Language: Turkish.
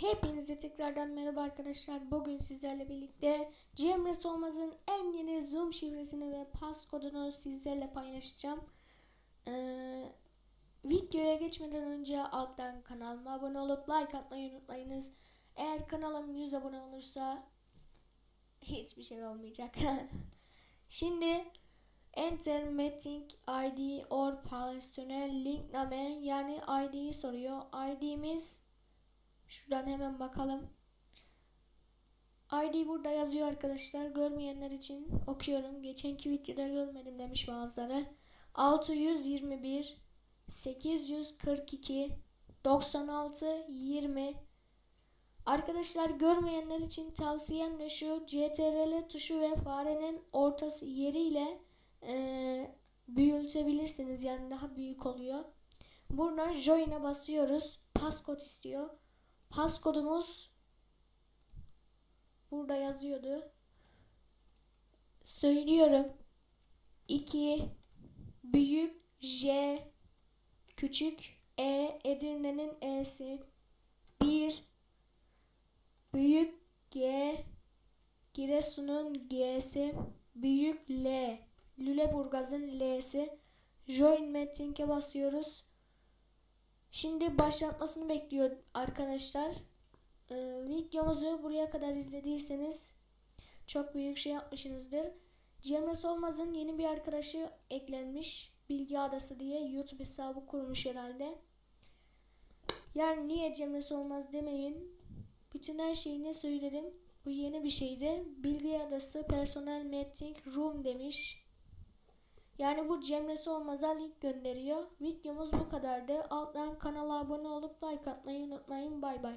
Hepinize tekrardan merhaba arkadaşlar. Bugün sizlerle birlikte Cemre Solmaz'ın en yeni Zoom şifresini ve passkodunu sizlerle paylaşacağım. Ee, videoya geçmeden önce alttan kanalıma abone olup like atmayı unutmayınız. Eğer kanalım 100 abone olursa hiçbir şey olmayacak. Şimdi Enter meeting ID or personel link name yani ID'yi soruyor. ID'miz Şuradan hemen bakalım. ID burada yazıyor arkadaşlar. Görmeyenler için okuyorum. Geçenki videoda görmedim demiş bazıları. 621 842 96 20 Arkadaşlar görmeyenler için tavsiyem de şu CTRL tuşu ve farenin ortası yeriyle eee büyütebilirsiniz. Yani daha büyük oluyor. Buradan join'e basıyoruz. Passcode istiyor. Passkodumuz burada yazıyordu. Söylüyorum. 2 büyük J küçük E Edirne'nin E'si 1 büyük G Giresun'un G'si büyük L Lüleburgaz'ın L'si Join Meeting'e basıyoruz. Şimdi başlatmasını bekliyor arkadaşlar. Ee, videomuzu buraya kadar izlediyseniz çok büyük şey yapmışsınızdır. Cemre Solmaz'ın yeni bir arkadaşı eklenmiş. Bilgi Adası diye YouTube hesabı kurmuş herhalde. Yani niye Cemre Solmaz demeyin. Bütün her şeyini söyledim. Bu yeni bir şeydi. Bilgi Adası Personal Meeting Room demiş. Yani bu Cemre Olmaz'a link gönderiyor. Videomuz bu kadardı. Alttan kanala abone olup like atmayı unutmayın. Bay bay.